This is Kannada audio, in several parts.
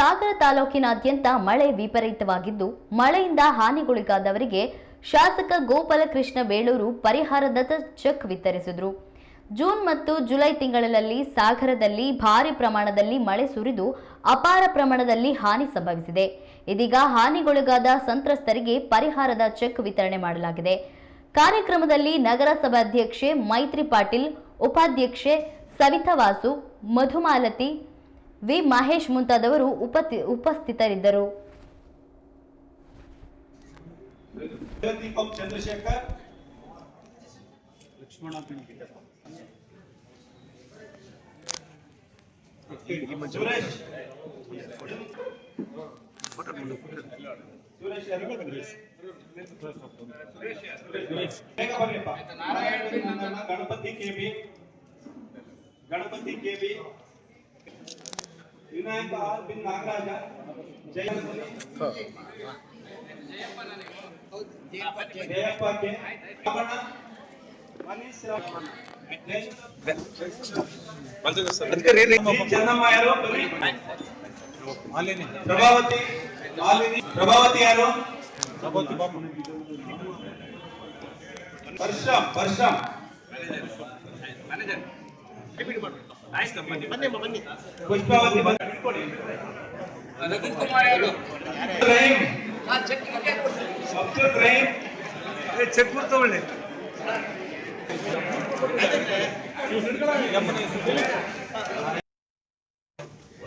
ಸಾಗರ ತಾಲೂಕಿನಾದ್ಯಂತ ಮಳೆ ವಿಪರೀತವಾಗಿದ್ದು, ಮಳೆಯಿಂದ ಹಾನಿಗೊಳಗಾದವರಿಗೆ ಶಾಸಕ ಗೋಪಾಲಕೃಷ್ಣ ಬೇಳೂರು ಪರಿಹಾರದ ಚೆಕ್ ವಿತರಿಸಿದರು. ಜೂನ್ ಮತ್ತು ಜುಲೈ ತಿಂಗಳಲ್ಲಿ ಸಾಗರದಲ್ಲಿ ಭಾರಿ ಪ್ರಮಾಣದಲ್ಲಿ ಮಳೆ ಸುರಿದು, ಅಪಾರ ಪ್ರಮಾಣದಲ್ಲಿ ಹಾನಿ ಸಂಭವಿಸಿದೆ. ಇದೀಗ ಹಾನಿಗೊಳಗಾದ ಸಂತ್ರಸ್ತರಿಗೆ ಪರಿಹಾರದ ಚೆಕ್ ವಿತರಣೆ ಮಾಡಲಾಗಿದೆ. ಕಾರ್ಯಕ್ರಮದಲ್ಲಿ ನಗರಸಭಾಧ್ಯಕ್ಷೆ ಮೈತ್ರಿ ಪಾಟೀಲ್, ಉಪಾಧ್ಯಕ್ಷೆ ಸವಿತಾ ವಾಸು, ಮಧುಮಾಲತಿ ವಿ ಮಹೇಶ್ ಮುಂತಾದವರು ಉಪತಿ ಉಪಸ್ಥಿತರಿದ್ದರು. Chandrashekhar. Lakshmana Ganapati KB Ganapati KB Vinayaka R bin Nagaraja ಜಯ ಜಯಪ್ಪ ಕೆ ರಮಣ, ಮನೀಶ್ ರಾವ್. ಜಿ. ಚೆನ್ನಮ್ಮ ಯಾರು ಬನ್ನಿ. ಮಾಲಿನಿ ಪ್ರಭಾವತಿ ಮಾಲಿನಿ ಪ್ರಭಾವತಿ ಯಾರು ಪರ್ಶಮ್ ಪರ್ಶಮ್ ಪುಷ್ಪಾವತಿ. ಅಬ್ದುಲ್ ರಹೀಂ. ಚೆಕ್ ತಗೊಳ್ಳಿ.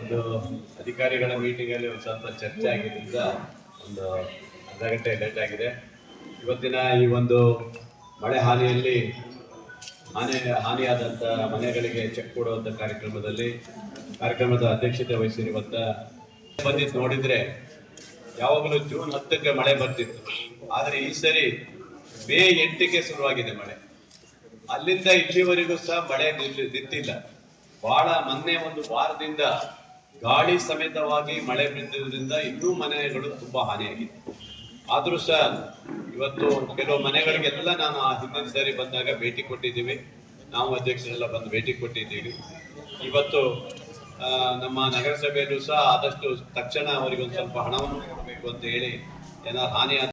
ಒಂದು ಅಧಿಕಾರಿಗಳ ಮೀಟಿಂಗ್ ಅಲ್ಲಿ ಒಂದು ಸ್ವಲ್ಪ ಚರ್ಚೆ ಆಗಿದ್ದರಿಂದ ಒಂದು ಅರ್ಧ ಗಂಟೆ ಲೇಟ್ ಆಗಿದೆ. ಇವತ್ತಿನ ಈ ಒಂದು ಮಳೆ ಹಾನಿಯಲ್ಲಿ ಹಾನಿ ಹಾನಿಯಾದಂಥ ಮನೆಗಳಿಗೆ ಚೆಕ್ ಕೊಡುವಂಥ ಕಾರ್ಯಕ್ರಮದಲ್ಲಿ, ಕಾರ್ಯಕ್ರಮದ ಅಧ್ಯಕ್ಷತೆ ವಹಿಸಿರುವಂಥ ಬಂದಿದ್ದು ನೋಡಿದ್ರೆ ಯಾವಾಗಲೂ ಜೂನ್ ಹತ್ತಕ್ಕೆ ಮಳೆ ಬರ್ತಿತ್ತು. ಆದರೆ ಈ ಸರಿ ಮೇ ಎಂಟಕ್ಕೆ ಶುರುವಾಗಿದೆ ಮಳೆ. ಅಲ್ಲಿಂದ ಇಲ್ಲಿವರೆಗೂ ಸಹ ಮಳೆ ನಿಂತಿಲ್ಲ. ಬಹಳ ಮೊನ್ನೆ ಒಂದು ವಾರದಿಂದ ಗಾಳಿ ಸಮೇತವಾಗಿ ಮಳೆ ಬಿದ್ದಿರುವುದರಿಂದ ಇನ್ನೂ ಮನೆಗಳು ತುಂಬಾ ಹಾನಿಯಾಗಿದೆ. ಆದ್ರೂ ಸಹ ಇವತ್ತು ಕೆಲವು ಮನೆಗಳಿಗೆಲ್ಲ ನಾನು ಆ ಹಿಂದಿನ ಸಾರಿ ಬಂದಾಗ ಭೇಟಿ ಕೊಟ್ಟಿದ್ದೀವಿ. ನಾವು ಅಧ್ಯಕ್ಷರೆಲ್ಲ ಬಂದು ಭೇಟಿ ಕೊಟ್ಟಿದ್ದೀವಿ. ಇವತ್ತು ನಮ್ಮ ನಗರಸಭೆಯಲ್ಲೂ ಸಹ ಆದಷ್ಟು ತಕ್ಷಣ ಅವರಿಗೆ ಒಂದು ಸ್ವಲ್ಪ ಹಣವನ್ನು ಕೊಡಬೇಕು ಅಂತ ಹೇಳಿ, ಏನಾದ್ರು ಹಾನಿ